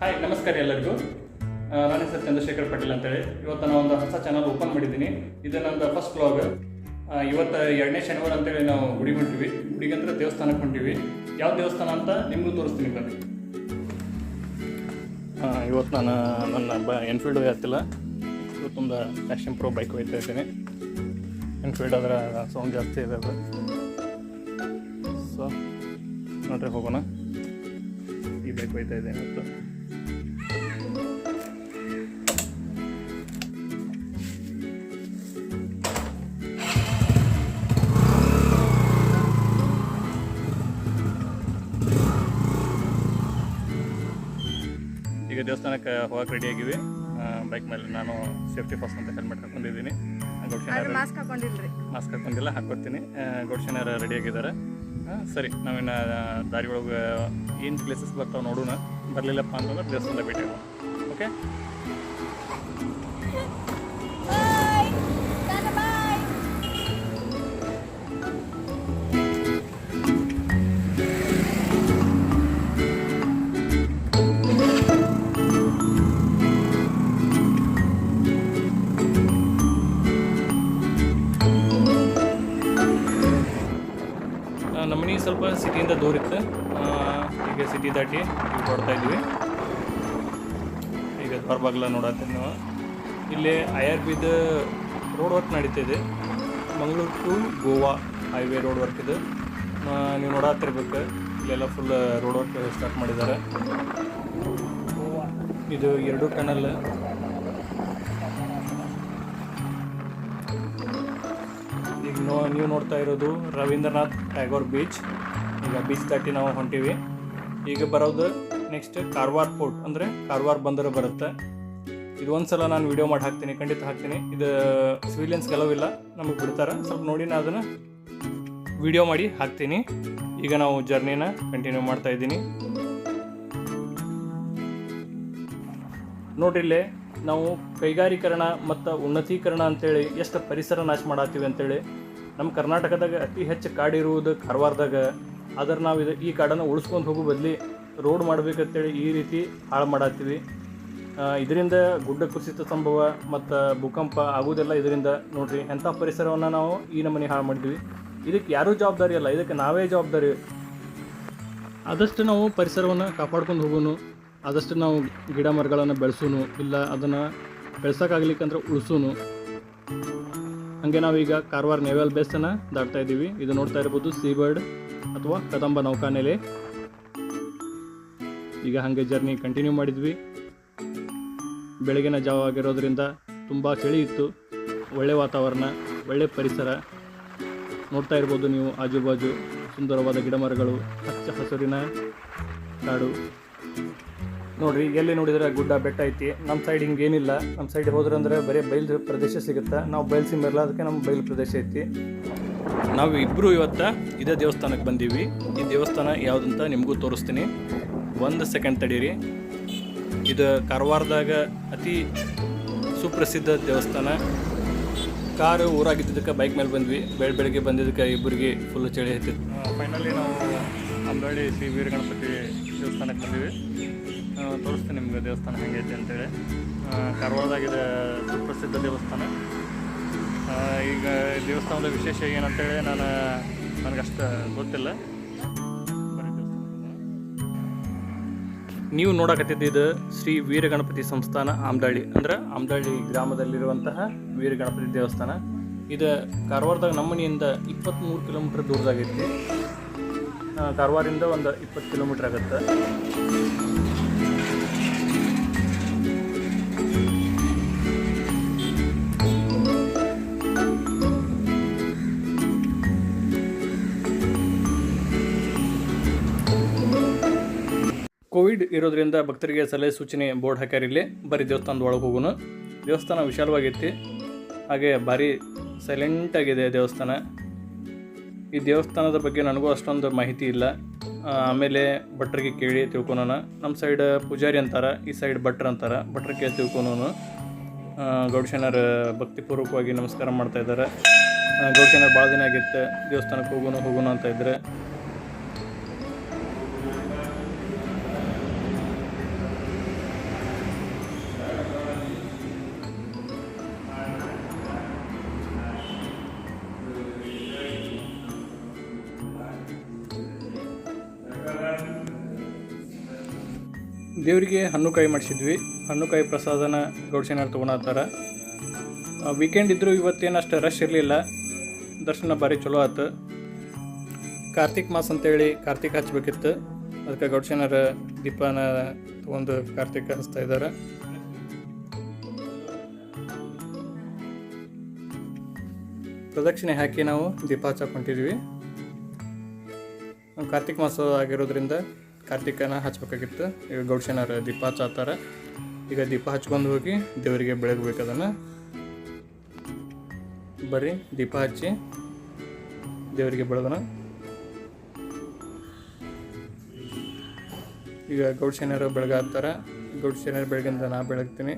Hi ನಮಸ್ಕಾರ ಎಲ್ಲರಿಗೂ. ನಾನು ಹೆಸರು ಚಂದ್ರಶೇಖರ್ ಪಾಟೀಲ್ ಅಂತೇಳಿ. ಇವತ್ತು ನಾನು ಒಂದು ಹೊಸ ಚಾನಲ್ ಓಪನ್ ಮಾಡಿದ್ದೀನಿ. ಇದು ನಂದು ಫಸ್ಟ್ ಬ್ಲಾಗ್ ಇವತ್ತು ಎರಡನೇ ಶನಿವಾರ ಅಂತೇಳಿ ನಾವು ಗುಡಿ ಹೊಂಟಿವಿ ಅಂದ್ರೆ ದೇವಸ್ಥಾನಕ್ಕೆ ಹೊಂಟಿವಿ. ಯಾವ ದೇವಸ್ಥಾನ ಅಂತ ನಿಮಗೂ ತೋರಿಸ್ತೀನಿ ಬನ್ನಿ. ಇವತ್ತು ನಾನು ನನ್ನ ಬ ಎನ್ಫೀಲ್ಡ್ ಹತ್ತಿಲ್ಲ ತುಂಬ ಫ್ಯಾಷನ್ ಪ್ರೋ ಬೈಕ್ ಹೋಗ್ತಾ ಇದ್ದೀನಿ. ಎನ್ಫೀಲ್ಡ್ ಅದರ ಸೌಂಡ್ ಜಾಸ್ತಿ ಇದೆ ಅದು. ಸೊ ನೋಡ್ರಿ ಹೋಗೋಣ. ಈ ಬೈಕ್ ಹೋಯ್ತಾ ಇದ್ದೀನಿ ಇವತ್ತು. ಈಗ ದೇವಸ್ಥಾನಕ್ಕೆ ಹೋಗಕ್ಕೆ ರೆಡಿ ಆಗಿವಿ. ಬೈಕ್ ಮೇಲೆ ನಾನು ಸೇಫ್ಟಿ ಫಸ್ಟ್ ಅಂತ ಹೆಲ್ಮೆಟ್ ಹಾಕೊಂಡಿದ್ದೀನಿ. ಮಾಸ್ಕ್ ಹಾಕೊಂಡಿಲ್ಲ ಹಾಕ್ಕೊಡ್ತೀನಿ. ಗೌಡ್ಶನರ್ ರೆಡಿ ಆಗಿದ್ದಾರೆ? ಸರಿ ನಾವಿನ್ನ ದಾರಿ ಒಳಗೆ ಏನು ಪ್ಲೇಸಸ್ ಬರ್ತಾವೆ ನೋಡೋಣ. ಬರಲಿಲ್ಲಪ್ಪ ಅಂತಂದ್ರೆ ದೇವಸ್ಥಾನದ ಭೇಟಿ ಓಕೆ ಸಿಟಿ ದಾಟಿ ಹೊಡ್ತಾ ಇದ್ವಿ ಈಗ ಬರ್ಬಾಗ್ಲ ನೋಡತ್ತೀವಿ ನಾವು. ಇಲ್ಲಿ ಐ ಆರ್ ಬಿದ ರೋಡ್ ವರ್ಕ್ ನಡೀತಾ ಇದೆ. Mangaluru to Goa highway road work ಇದು. ನೀವು ನೋಡತ್ತಿರ್ಬೇಕು ಇಲ್ಲೆಲ್ಲ ಫುಲ್ ರೋಡ್ ವರ್ಕ್ ಸ್ಟಾರ್ಟ್ ಮಾಡಿದ್ದಾರೆ. ಇದು ಎರಡು ಟನಲ್ ಈಗ ನೋ, ನೀವು ನೋಡ್ತಾ ಇರೋದು ರವೀಂದ್ರನಾಥ್ ಟ್ಯಾಗೋರ್ ಬೀಚ್ ಈಗ ಬೀಚ್ ದಾಟಿ ನಾವು ಹೊಂಟೀವಿ. ಈಗ ಬರೋದು ನೆಕ್ಸ್ಟ್ ಕಾರವಾರ ಪೋರ್ಟ್ ಅಂದರೆ ಕಾರವಾರ ಬಂದರು ಬರುತ್ತೆ. ಇದು ಒಂದು ಸಲ ನಾನು ವಿಡಿಯೋ ಮಾಡಿ ಹಾಕ್ತೀನಿ, ಖಂಡಿತ ಹಾಕ್ತೀನಿ. ಇದು ಸಿವಿಲಿಯನ್ಸ್ ಕೆಲವಿಲ್ಲ ನಮಗೆ ಬಿಡ್ತಾರೆ. ಸ್ವಲ್ಪ ನೋಡಿ, ನಾನು ಅದನ್ನು ವಿಡಿಯೋ ಮಾಡಿ ಹಾಕ್ತೀನಿ. ಈಗ ನಾವು ಜರ್ನಿನ ಕಂಟಿನ್ಯೂ ಮಾಡ್ತಾ ಇದ್ದೀನಿ. ನೋಡ್ರಿ ಇಲ್ಲೇ, ನಾವು ಕೈಗಾರೀಕರಣ ಮತ್ತು ಉನ್ನತೀಕರಣ ಅಂತೇಳಿ ಎಷ್ಟು ಪರಿಸರ ನಾಶ ಮಾಡತ್ತೀವಿ ಅಂತೇಳಿ ನಮ್ಮ ಕರ್ನಾಟಕದಾಗ ಅತಿ ಹೆಚ್ಚು ಕಾಡಿರುವುದು ಕಾರವಾರದಾಗ ಆದ್ರೆ ನಾವು ಇದು ಈ ಕಾಡನ್ನು ಉಳಿಸ್ಕೊಂಡು ಹೋಗೋ ಬದಲಿ ರೋಡ್ ಮಾಡ್ಬೇಕಂತೇಳಿ ಈ ರೀತಿ ಹಾಳು ಮಾಡತ್ತೀವಿ. ಇದರಿಂದ ಗುಡ್ಡ ಕುಸಿತ ಸಂಭವ ಮತ್ತು ಭೂಕಂಪ ಆಗೋದೆಲ್ಲ ಇದರಿಂದ ನೋಡಿರಿ ಎಂಥ ಪರಿಸರವನ್ನು ನಾವು ಈ ನಮ್ಮನೆ ಹಾಳು ಮಾಡಿದ್ವಿ. ಇದಕ್ಕೆ ಯಾರೂ ಜವಾಬ್ದಾರಿ ಅಲ್ಲ, ಇದಕ್ಕೆ ನಾವೇ ಜವಾಬ್ದಾರಿ. ಆದಷ್ಟು ನಾವು ಪರಿಸರವನ್ನು ಕಾಪಾಡ್ಕೊಂಡು ಹೋಗೋನು, ಆದಷ್ಟು ನಾವು ಗಿಡ ಮರಗಳನ್ನು ಬೆಳೆಸೋನು, ಇಲ್ಲ ಅದನ್ನು ಬೆಳ್ಸೋಕ್ಕಾಗ್ಲಿಕ್ಕಂದ್ರೆ ಉಳಿಸೋನು. ಹಾಗೆ ನಾವೀಗ ಕಾರವಾರ ನೇವಲ್ ಬೇಸನ್ನು ದಾಟ್ತಾ ಇದ್ದೀವಿ ಇದು ನೋಡ್ತಾ ಇರ್ಬೋದು ಸೀಬರ್ಡ್ ಅಥವಾ ಕದಂಬ ನೌಕಾನೆಲೆ. ಈಗ ಹಾಗೆ ಜರ್ನಿ ಕಂಟಿನ್ಯೂ ಮಾಡಿದ್ವಿ. ಬೆಳಗಿನ ಜಾವ ಆಗಿರೋದ್ರಿಂದ ತುಂಬ ಚಳಿ ಇತ್ತು. ಒಳ್ಳೆ ವಾತಾವರಣ, ಒಳ್ಳೆ ಪರಿಸರ. ನೋಡ್ತಾ ಇರ್ಬೋದು ನೀವು ಆಜುಬಾಜು, ಸುಂದರವಾದ ಗಿಡ ಮರಗಳು ಹಚ್ಚ ಹಸುರಿನ ಕಾಡು. ನೋಡ್ರಿ, ಎಲ್ಲಿ ನೋಡಿದ್ರೆ ಗುಡ್ಡ ಬೆಟ್ಟ ಐತಿ. ನಮ್ಮ ಸೈಡ್ ಹಿಂಗೆ ಏನಿಲ್ಲ. ನಮ್ಮ ಸೈಡ್ ಹೋದ್ರೆ ಅಂದ್ರೆ ಬರೀ ಬಯಲು ಪ್ರದೇಶ ಸಿಗುತ್ತೆ? ನಾವು ಬಯಲು ಅದಕ್ಕೆ ನಮ್ಮ ಬಯಲು ಪ್ರದೇಶ ಐತಿ. ನಾವು ಇಬ್ಬರು ಇವತ್ತು ಇದೇ ದೇವಸ್ಥಾನಕ್ಕೆ ಬಂದೀವಿ. ಈ ದೇವಸ್ಥಾನ ಯಾವುದಂತ ನಿಮಗೂ ತೋರಿಸ್ತೀನಿ. ಒಂದು ಸೆಕೆಂಡ್ ತಡೀರಿ. ಇದು ಕಾರವಾರದಾಗ ಅತಿ ಸುಪ್ರಸಿದ್ಧ ದೇವಸ್ಥಾನ. ಕಾರು ಊರಾಗಿದ್ದಕ್ಕೆ ಬೈಕ್ ಮೇಲೆ ಬಂದ್ವಿ. ಬೆಳ ಬೆಳಗ್ಗೆ ಬಂದಿದ್ದಕ್ಕೆ ಇಬ್ಬರಿಗೆ ಫುಲ್ ಚಳಿ ಹತ್ತಿತ್ತು ಫೈನಲಿ ನಾವು ಅಂಬಳಿ ಶ್ರೀ ವೀರ ಗಣಪತಿ ದೇವಸ್ಥಾನಕ್ಕೆ ಬಂದಿವಿ. ತೋರಿಸ್ತೀನಿ ನಿಮ್ಗೆ ದೇವಸ್ಥಾನ ಹೆಂಗೈತೆ ಅಂತೇಳಿ. ಕಾರವಾರದಾಗಿದೆ ಸುಪ್ರಸಿದ್ಧ ದೇವಸ್ಥಾನ. ಈಗ ದೇವಸ್ಥಾನದ ವಿಶೇಷ ಏನಂತೇಳಿ ನಾನು, ನನಗಷ್ಟು ಗೊತ್ತಿಲ್ಲ. ನೀವು ನೋಡಕತ್ತಿದ್ದು ಶ್ರೀ ವೀರಗಣಪತಿ ಸಂಸ್ಥಾನ ಆಮ್ದಾಳಿ, ಅಂದ್ರೆ ಆಮ್ದಾಳಿ ಗ್ರಾಮದಲ್ಲಿರುವಂತಹ ವೀರಗಣಪತಿ ದೇವಸ್ಥಾನ. ಇದು ಕಾರವಾರದಾಗ ನಮ್ಮನೆಯಿಂದ ಇಪ್ಪತ್ತ್ಮೂರು ಕಿಲೋಮೀಟ್ರ್ ದೂರದಾಗೈತಿ. ಕಾರವಾರಿಂದ ಒಂದು ಇಪ್ಪತ್ತು ಕಿಲೋಮೀಟ್ರ್ ಆಗುತ್ತೆ. ಕೋವಿಡ್ ಇರೋದ್ರಿಂದ ಭಕ್ತರಿಗೆ ಸಲಹೆ ಸೂಚನೆ ಬೋರ್ಡ್ ಹಾಕ್ಯಾರ ಇಲ್ಲಿ. ಬರೀ ದೇವಸ್ಥಾನದ ಒಳಗೆ ಹೋಗೋನು. ದೇವಸ್ಥಾನ ವಿಶಾಲವಾಗೈತಿ. ಹಾಗೆ ಭಾರಿ ಸೈಲೆಂಟ್ ಆಗಿದೆ ದೇವಸ್ಥಾನ. ಈ ದೇವಸ್ಥಾನದ ಬಗ್ಗೆ ನನಗೂ ಅಷ್ಟೊಂದು ಮಾಹಿತಿ ಇಲ್ಲ. ಆಮೇಲೆ ಭಟ್ರಿಗೆ ಕೇಳಿ ತಿಳ್ಕೊಳೋಣ. ನಮ್ಮ ಸೈಡ್ ಪೂಜಾರಿ ಅಂತಾರ, ಈ ಸೈಡ್ ಭಟ್ರು ಅಂತಾರ. ಭಟ್ರ ಕೇಳಿ ತಿಳ್ಕೊಳೋನು ಗೌಡಶನರ ಭಕ್ತಿಪೂರ್ವಕವಾಗಿ ನಮಸ್ಕಾರ ಮಾಡ್ತಾ ಇದ್ದಾರೆ ಗೌಡ್ಶನರ್ ಭಾಳ ದಿನ ಆಗಿತ್ತು ದೇವಸ್ಥಾನಕ್ಕೆ ಹೋಗೋಣ ಹೋಗೋಣ ಅಂತ ಇದ್ರೆ. ದೇವರಿಗೆ ಹಣ್ಣು ಕಾಯಿ ಮಾಡಿಸಿದ್ವಿ. ಹಣ್ಣು ಕಾಯಿ ಪ್ರಸಾದನ ಗೌಡ್ಸೇನಾರು ತೊಗೊಂಡಾತಾರ ವೀಕೆಂಡ್ ಇದ್ದರೂ ಇವತ್ತೇನು ಅಷ್ಟು ರಶ್ ಇರಲಿಲ್ಲ. ದರ್ಶನ ಭಾರಿ ಚಲೋ ಆಯ್ತು ಕಾರ್ತಿಕ್ ಮಾಸ ಅಂತೇಳಿ ಕಾರ್ತಿಕ್ ಹಚ್ಚಬೇಕಿತ್ತು ಅದಕ್ಕೆ ಗೌಡ್ಸೇನಾರ ದೀಪನ ತೊಗೊಂಡು ಕಾರ್ತಿಕ್ ಹಚ್ತಾ ಇದ್ದಾರೆ ಪ್ರದಕ್ಷಿಣೆ ಹಾಕಿ ನಾವು ದೀಪ ಹಚ್ಚಕೊಂಡಿದ್ವಿ ಕಾರ್ತಿಕ್ ಮಾಸ ಆಗಿರೋದ್ರಿಂದ ಕಾರ್ತಿಕನ ಹಚ್ಬೇಕಾಗಿತ್ತು. ಈಗ ಗೌಡ್ಸೇನಾರ ದೀಪ ಹಚ್ಚಾತಾರೆ ಈಗ ದೀಪ ಹಚ್ಕೊಂಡು ಹೋಗಿ ದೇವರಿಗೆ ಬೆಳಗ್ಬೇಕು ಅದನ್ನು. ಬರ್ರಿ, ದೀಪ ಹಚ್ಚಿ ದೇವರಿಗೆ ಬೆಳಗೋಣ. ಈಗ ಗೌಡ್ಸೇನಾರು ಬೆಳಗಾತ್ತಾರ ಗೌಡ್ಸೇನಾರು ಬೆಳಗಿಂದ ನಾ ಬೆಳಗ್ತೀನಿ.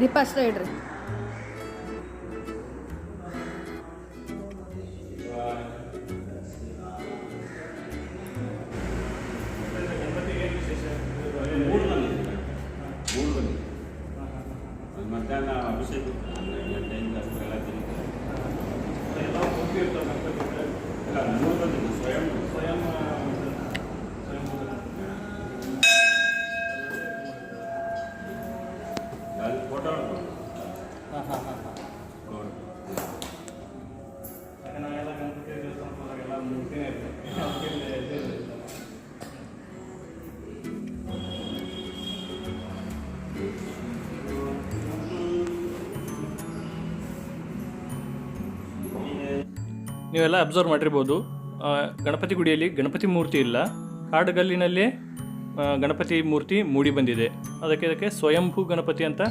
ದೀಪ ಅಷ್ಟೇ ಇಡ್ರಿ. ನೀವೆಲ್ಲ ಅಬ್ಸರ್ವ್ ಮಾಡಿರ್ಬೋದು. ಗಣಪತಿ ಗುಡಿಯಲ್ಲಿ ಗಣಪತಿ ಮೂರ್ತಿ ಇಲ್ಲ. ಕಾಡುಗಲ್ಲಿನಲ್ಲಿ ಗಣಪತಿ ಮೂರ್ತಿ ಮೂಡಿ ಬಂದಿದೆ. ಅದಕ್ಕೆ ಇದಕ್ಕೆ ಸ್ವಯಂಭೂ ಗಣಪತಿ ಅಂತ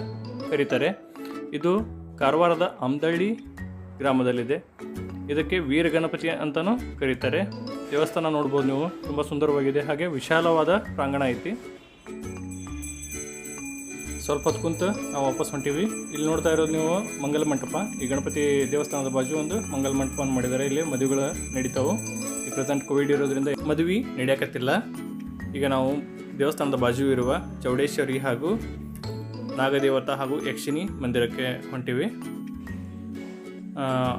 ಕರೀತಾರೆ. ಇದು ಕಾರವಾರದ ಅಮ್ದಳ್ಳಿ ಗ್ರಾಮದಲ್ಲಿದೆ. ಇದಕ್ಕೆ ವೀರ ಗಣಪತಿ ಅಂತಲೂ ಕರೀತಾರೆ. ದೇವಸ್ಥಾನ ನೋಡ್ಬೋದು ನೀವು. ತುಂಬ ಸುಂದರವಾಗಿದೆ. ಹಾಗೆ ವಿಶಾಲವಾದ ಪ್ರಾಂಗಣ ಐತಿ. ಸ್ವಲ್ಪ ಹೊತ್ತು ಕುಂತು ನಾವು ವಾಪಸ್ ಹೊಂಟೀವಿ. ಇಲ್ಲಿ ನೋಡ್ತಾ ಇರೋದು ನೀವು ಮಂಗಲ ಮಂಟಪ. ಈ ಗಣಪತಿ ದೇವಸ್ಥಾನದ ಬಾಜು ಒಂದು ಮಂಗಲ ಮಂಟಪವನ್ನು ಮಾಡಿದ್ದಾರೆ. ಇಲ್ಲಿ ಮದುವೆಗಳು ನಡೀತಾವು. ಈ ಪ್ರೆಸೆಂಟ್ ಕೋವಿಡ್ ಇರೋದ್ರಿಂದ ಮದುವೆ ನಡೆಯಕತ್ತಿಲ್ಲ. ಈಗ ನಾವು ದೇವಸ್ಥಾನದ ಬಾಜು ಇರುವ ಚೌಡೇಶ್ವರಿ ಹಾಗೂ ನಾಗದೇವತ ಹಾಗೂ ಯಕ್ಷಿಣಿ ಮಂದಿರಕ್ಕೆ ಹೊಂಟಿವಿ.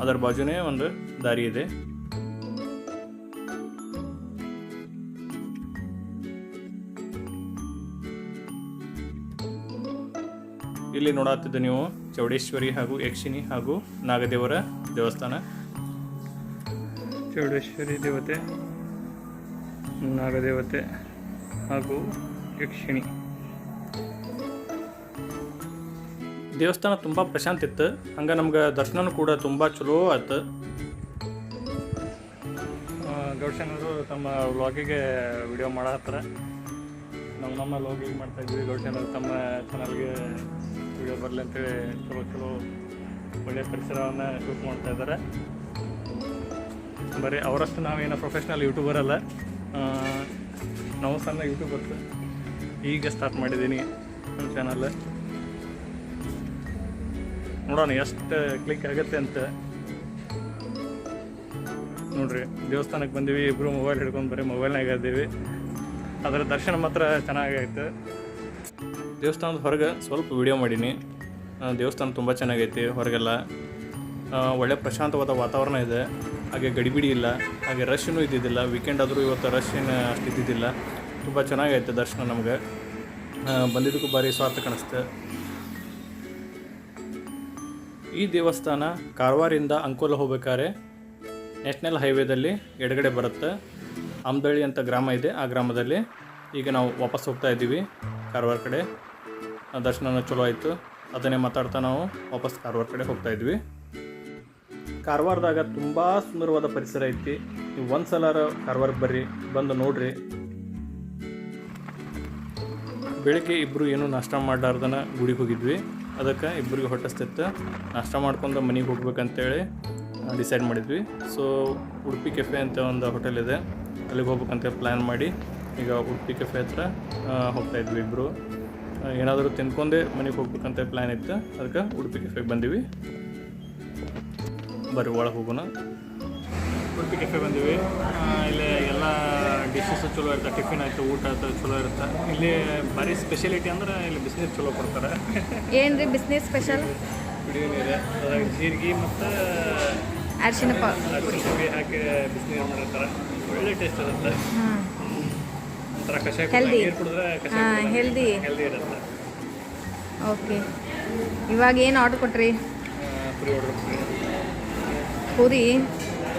ಅದರ ಬಾಜುನೇ ಒಂದು ದಾರಿ ಇದೆ. ಇಲ್ಲಿ ನೋಡತ್ತಿದ್ದು ನೀವು ಚೌಡೇಶ್ವರಿ ಹಾಗೂ ಯಕ್ಷಿಣಿ ಹಾಗೂ ನಾಗದೇವರ ದೇವಸ್ಥಾನ. ಚೌಡೇಶ್ವರಿ ದೇವತೆ ನಾಗದೇವತೆ ಹಾಗೂ ಯಕ್ಷಿಣಿ. ದೇವಸ್ಥಾನ ತುಂಬ ಪ್ರಶಾಂತ ಇತ್ತು. ಹಂಗೆ ನಮ್ಗೆ ದರ್ಶನ ಕೂಡ ತುಂಬ ಚಲೋ ಆಯ್ತು ಗೌಡ್ಶನರು ತಮ್ಮ ವ್ಲಾಗಿಗೆ ವಿಡಿಯೋ ಮಾಡತ್ತಾರ ಹತ್ರ ನಮ್ಮ ವ್ಲಾಗಿಗೆ ಮಾಡ್ತಾ ಇದ್ವಿ. ಗೌಡ್ಶನರು ತಮ್ಮ ಚಾನಲ್ಗೆ ವಿಡಿಯೋ ಬರಲಿ ಅಂತೇಳಿ ಚಲೋ ಚಲೋ ಒಳ್ಳೆಯ ಪರಿಸರವನ್ನು ಶೂಟ್ ಮಾಡ್ತಾ ಇದ್ದಾರೆ. ಬರೀ ಅವರಷ್ಟು ನಾವೇನೋ ಪ್ರೊಫೆಷ್ನಲ್ ಯೂಟ್ಯೂಬರ್ ಅಲ್ಲ. ನಾವು ಸಣ್ಣ ಯೂಟ್ಯೂಬರ್ಸ್ ಈಗ ಸ್ಟಾರ್ಟ್ ಮಾಡಿದ್ದೀನಿ ನಮ್ಮ ಚಾನಲ್ ನೋಡೋಣ ಎಷ್ಟು ಕ್ಲಿಕ್ ಆಗುತ್ತೆ ಅಂತ. ನೋಡ್ರಿ ದೇವಸ್ಥಾನಕ್ಕೆ ಬಂದೀವಿ ಇಬ್ಬರು ಮೊಬೈಲ್ ಹಿಡ್ಕೊಂಡು ಬರೀ ಮೊಬೈಲ್ನಾಗ ಇದ್ದೀವಿ. ಅದರ ದರ್ಶನ ಮಾತ್ರ ಚೆನ್ನಾಗೈತೆ ದೇವಸ್ಥಾನದ ಹೊರಗೆ ಸ್ವಲ್ಪ ವಿಡಿಯೋ ಮಾಡೀನಿ. ದೇವಸ್ಥಾನ ತುಂಬ ಚೆನ್ನಾಗೈತಿ, ಹೊರಗೆಲ್ಲ. ಒಳ್ಳೆ ಪ್ರಶಾಂತವಾದ ವಾತಾವರಣ ಇದೆ. ಹಾಗೆ ಗಡಿಬಿಡಿ ಇಲ್ಲ, ಹಾಗೆ ರಶ್ನೂ ಇದ್ದಿದ್ದಿಲ್ಲ. ವೀಕೆಂಡ್ ಆದರೂ ಇವತ್ತು ರಶ್ ಏನು ಅಷ್ಟು ಇದ್ದಿದ್ದಿಲ್ಲ. ತುಂಬ ಚೆನ್ನಾಗೈತೆ ದರ್ಶನ ನಮಗೆ. ಬಂದಿದ್ದಕ್ಕೂ ಭಾರಿ ಸ್ವಾರ್ಥ ಕಾಣಿಸ್ತೆ. ಈ ದೇವಸ್ಥಾನ ಕಾರವಾರಿಂದ ಅಂಕೋಲ ಹೋಗ್ಬೇಕಾದ್ರೆ ನ್ಯಾಷನಲ್ ಹೈವೇದಲ್ಲಿ ಎಡಗಡೆ ಬರುತ್ತೆ. ಅಂಬಳಿ ಅಂತ ಗ್ರಾಮ ಇದೆ, ಆ ಗ್ರಾಮದಲ್ಲಿ ಈಗ ನಾವು ವಾಪಸ್ ಹೋಗ್ತಾ ಇದ್ದೀವಿ ಕಾರವಾರ ಕಡೆ. ದರ್ಶನ ಚಲೋ ಆಯಿತು. ಅದನ್ನೇ ಮಾತಾಡ್ತಾ ನಾವು ವಾಪಸ್ ಕಾರವಾರ ಕಡೆ ಹೋಗ್ತಾ ಇದ್ವಿ. ಕಾರವಾರದಾಗ ತುಂಬ ಸುಂದರವಾದ ಪರಿಸರ ಐತಿ. ನೀವು ಒಂದು ಸಲ ಕಾರವಾರಕ್ಕೆ ಬರ್ರಿ, ಬಂದು ನೋಡ್ರಿ. ಬೆಳಿಗ್ಗೆ ಇಬ್ಬರು ಏನೂ ನಾಷ್ಟ ಮಾಡಲಾರ್ದನ ಗುಡಿಗೆ ಹೋಗಿದ್ವಿ. ಅದಕ್ಕೆ ಇಬ್ಬರಿಗೆ ಹೊಟ್ಟಸ್ತಿತ್ತು. ನಾಷ್ಟ ಮಾಡ್ಕೊಂಡು ಮನೆಗೆ ಹೋಗ್ಬೇಕಂತೇಳಿ ಡಿಸೈಡ್ ಮಾಡಿದ್ವಿ. ಸೊ ಉಡುಪಿ ಕೆಫೆ ಅಂತ ಒಂದು ಹೋಟೆಲ್ ಇದೆ. ಅಲ್ಲಿಗೆ ಹೋಗ್ಬೇಕಂತ ಪ್ಲ್ಯಾನ್ ಮಾಡಿ, ಈಗ ಉಡುಪಿ ಕೆಫೆ ಹತ್ರ ಹೋಗ್ತಾಯಿದ್ವಿ ಇಬ್ಬರು ಏನಾದರೂ ತಿನ್ಕೊಂಡೆ ಮನೆಗೆ ಹೋಗ್ಬೇಕಂತ ಪ್ಲ್ಯಾನ್ ಇತ್ತು. ಅದಕ್ಕೆ ಉಡುಪಿ ಕೆಫೆಗೆ ಬಂದೀವಿ. ಬರ್ರಿ ಒಳಗೆ ಹೋಗೋಣ. ಉಡುಪಿ ಕೆಫೆ ಬಂದೀವಿ. ಇಲ್ಲಿ ಎಲ್ಲ ಡಿಶಸ್ ಚಲೋ ಇರುತ್ತೆ ಟಿಫಿನ್ ಆಯಿತು ಊಟ ಆಯ್ತು ಚಲೋ ಇರುತ್ತೆ ಇಲ್ಲಿ ಭಾರಿ ಸ್ಪೆಷಾಲಿಟಿ ಅಂದ್ರೆ ಇಲ್ಲಿ ಬಿಸ್ನೆಸ್ ಚಲೋ ಕೊಡ್ತಾರೆ. ರೀ ಬಿಸ್ನೆಸ್ ಸ್ಪೆಷಲ್ ನೀರು ಅದ್ರಾಗ ಜೀರಿಗೆ ಮತ್ತು ಅರಿಶಿನ ಪಾಕ್ ಅರಿಶಿನ ಹಾಕಿ ಬಿಸ್ನೀರು ಮಾಡಿರ್ತಾರೆ. ಒಳ್ಳೆ ಟೇಸ್ಟ್ ಇರುತ್ತೆ. ಹಾಂ ಒಂಥರ ಕಷಾಯ Healthy. ನೀರು ಕುಡಿದ್ರೆ ಕಷಾಯ ಹಾಂ ಹೆಲ್ದಿ ಹೆಲ್ದಿ ಓಕೆ ಇವಾಗ ಏನು ಆರ್ಡ್ರ್ ಕೊಟ್ರಿ? ಪುರಿ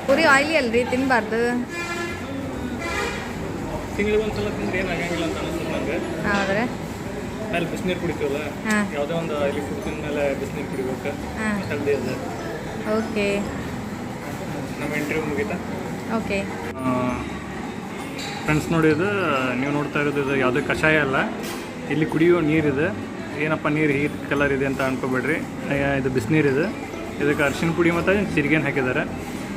ಪೂರಿ? ಆಯ್ಲಿ ಅಲ್ರಿ ತಿನ್ನಬಾರ್ದು ಹೌದ್ರೆ? ಮೇಲೆ ಬಿಸಿನೀರು ಕುಡಿತೀವಲ್ಲ ಯಾವುದೇ ಒಂದು ಇಲ್ಲಿ ಮೇಲೆ ಬಿಸಿನೀರು ಕುಡಿಬೇಕು. ಹೆಲ್ದಿ ಇದೆ ಓಕೆ ನಮ್ಮ ಇಂಟರ್ವ್ಯೂ ಮುಗೀತಾ? ಓಕೆ ಫ್ರೆಂಡ್ಸ್ ನೋಡಿ ಇದು, ನೀವು ನೋಡ್ತಾ ಇರೋದು ಇದು ಯಾವುದೇ ಕಷಾಯ ಅಲ್ಲ. ಇಲ್ಲಿ ಕುಡಿಯೋ ನೀರಿದೆ. ಏನಪ್ಪ ನೀರು ಹೀ ಕಲರ್ ಇದೆ ಅಂತ ಅನ್ಕೋಬೇಡ್ರಿ. ಇದು ಬಿಸಿನೀರಿದೆ ಇದಕ್ಕೆ ಅರಿಶಿನ ಪುಡಿ ಮತ್ತು ಜೀರಿಗೆನ ಹಾಕಿದ್ದಾರೆ.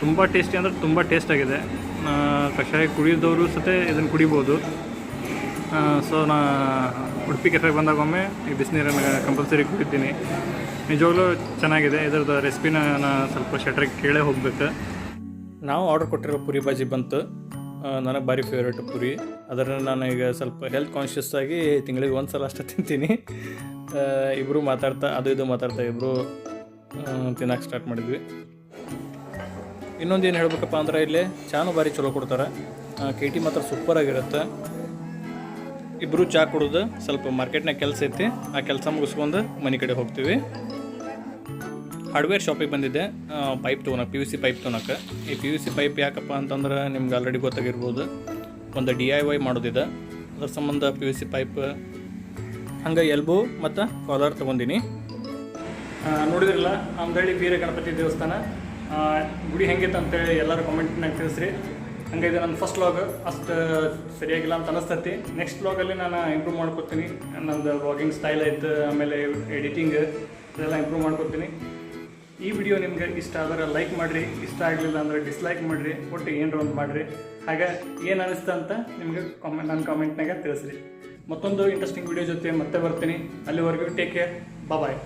ತುಂಬ ಟೇಸ್ಟಿ ಅಂದರೆ ತುಂಬ ಟೇಸ್ಟ್ ಆಗಿದೆ. ಕಷಾಯ ಕುಡಿಯೋದವರು ಸತೆ ಇದನ್ನು ಕುಡಿಬೋದು. ಸೊ ನಾ ಉಡುಪಿ ಬಂದಾಗ ಒಮ್ಮೆ ಈ ಬಿಸಿನೀರನ್ನು ಕಂಪಲ್ಸರಿ ಕುಡಿತೀನಿ. ನಿಜವಾಗ್ಲೂ ಚೆನ್ನಾಗಿದೆ. ಇದರದ್ದು ರೆಸಿಪಿನ ನಾನು ಸ್ವಲ್ಪ ಶೆಟ್ರಿಗೆ ಕೇಳೇ ಹೋಗ್ಬೇಕು. ನಾವು ಆರ್ಡರ್ ಕೊಟ್ಟಿರೋ ಪುರಿ ಬಾಜಿ ಬಂತು. ನನಗೆ ಭಾರಿ ಫೇವ್ರೇಟ್ ಪುರಿ. ಅದನ್ನು ನಾನು ಈಗ ಸ್ವಲ್ಪ ಹೆಲ್ತ್ ಕಾನ್ಷಿಯಸ್ ಆಗಿ ತಿಂಗಳಿಗೆ ಒಂದು ಸಲ ಅಷ್ಟೇ ತಿಂತೀನಿ. ಇಬ್ಬರು ಮಾತಾಡ್ತಾ, ಅದು ಇದು ಮಾತಾಡ್ತಾ ಇಬ್ಬರು ತಿನ್ನಕ್ಕೆ ಸ್ಟಾರ್ಟ್ ಮಾಡಿದ್ವಿ. ಇನ್ನೊಂದು ಏನು ಹೇಳ್ಬೇಕಪ್ಪ ಅಂದ್ರೆ ಇಲ್ಲಿ ಚಾನು ಭಾರಿ ಚಲೋ ಕೊಡ್ತಾರೆ. ಕೆ ಟಿ ಮಾತ್ರ ಸೂಪರಾಗಿರುತ್ತೆ ಇಬ್ಬರು ಚಹಾ ಕುಡಿದು ಸ್ವಲ್ಪ ಮಾರ್ಕೆಟ್ನಾಗ ಕೆಲಸ ಐತಿ. ಆ ಕೆಲಸ ಮುಗಿಸ್ಕೊಂಡು ಮನೆ ಕಡೆ ಹೋಗ್ತೀವಿ. ಹಾರ್ಡ್ವೇರ್ ಶಾಪಿಗೆ ಬಂದಿದ್ದೆ. ಪೈಪ್ ತೊಗೊಳಕ್ಕೆ ಪಿ ಯು ಸಿ ಪೈಪ್ ತೊಗೊಳಕ್ಕೆ ಈ ಪಿ ಯು ಸಿ ಪೈಪ್ ಯಾಕಪ್ಪ ಅಂತಂದ್ರೆ ನಿಮ್ಗೆ ಆಲ್ರೆಡಿ ಗೊತ್ತಾಗಿರ್ಬೋದು. ಒಂದು ಡಿ ಐ ವೈ ಮಾಡೋದಿದೆ. ಅದ್ರ ಸಂಬಂಧ ಪಿ ಯು ಸಿ ಪೈಪ್ ಹಂಗೆ ಎಲ್ಬೋ ಮತ್ತು ಕಾಲರ್ ತೊಗೊಂಡಿನಿ. ನೋಡಿದ್ರಲ್ಲ ಅಂದಳ್ಳಿ ವೀರ ಗಣಪತಿ ದೇವಸ್ಥಾನ. ಗುಡಿ ಹೆಂಗಿತ್ತು ಅಂತೇಳಿ ಎಲ್ಲರೂ ಕಾಮೆಂಟ್ನಾಗ ತಿಳಿಸ್ರಿ. ಹಂಗೆ ಇದು ನನ್ನ ಫಸ್ಟ್ ವ್ಲಾಗ್ ಅಷ್ಟು ಸರಿಯಾಗಿಲ್ಲ ಅಂತ ಅನಿಸ್ತತಿ. ನೆಕ್ಸ್ಟ್ ವ್ಲಾಗಲ್ಲಿ ನಾನು ಇಂಪ್ರೂವ್ ಮಾಡ್ಕೊತೀನಿ. ನಂದು ವ್ಲಾಗಿಂಗ್ ಸ್ಟೈಲ್ ಐತೆ ಆಮೇಲೆ ಎಡಿಟಿಂಗ್ ಇದೆಲ್ಲ ಇಂಪ್ರೂವ್ ಮಾಡ್ಕೊತೀನಿ. ಈ ವಿಡಿಯೋ ನಿಮ್ಗೆ ಇಷ್ಟ ಆದರೆ ಲೈಕ್ ಮಾಡಿರಿ. ಇಷ್ಟ ಆಗಲಿಲ್ಲ ಅಂದರೆ ಡಿಸ್ಲೈಕ್ ಮಾಡಿರಿ. ಒಟ್ಟು ಏನರ ಒಂದು ಮಾಡಿರಿ. ಹಾಗೆ ಏನು ಅನಿಸ್ತು ಅಂತ ನಿಮಗೆ ಕಾಮೆಂಟ್ ನನ್ನ ಕಾಮೆಂಟ್ನಾಗ ತಿಳಿಸ್ರಿ. ಮತ್ತೊಂದು ಇಂಟ್ರೆಸ್ಟಿಂಗ್ ವಿಡಿಯೋ ಜೊತೆ ಮತ್ತೆ ಬರ್ತೀನಿ. ಅಲ್ಲಿವರೆಗೂ ಟೇಕ್ ಕೇರ್ ಬಾಯ್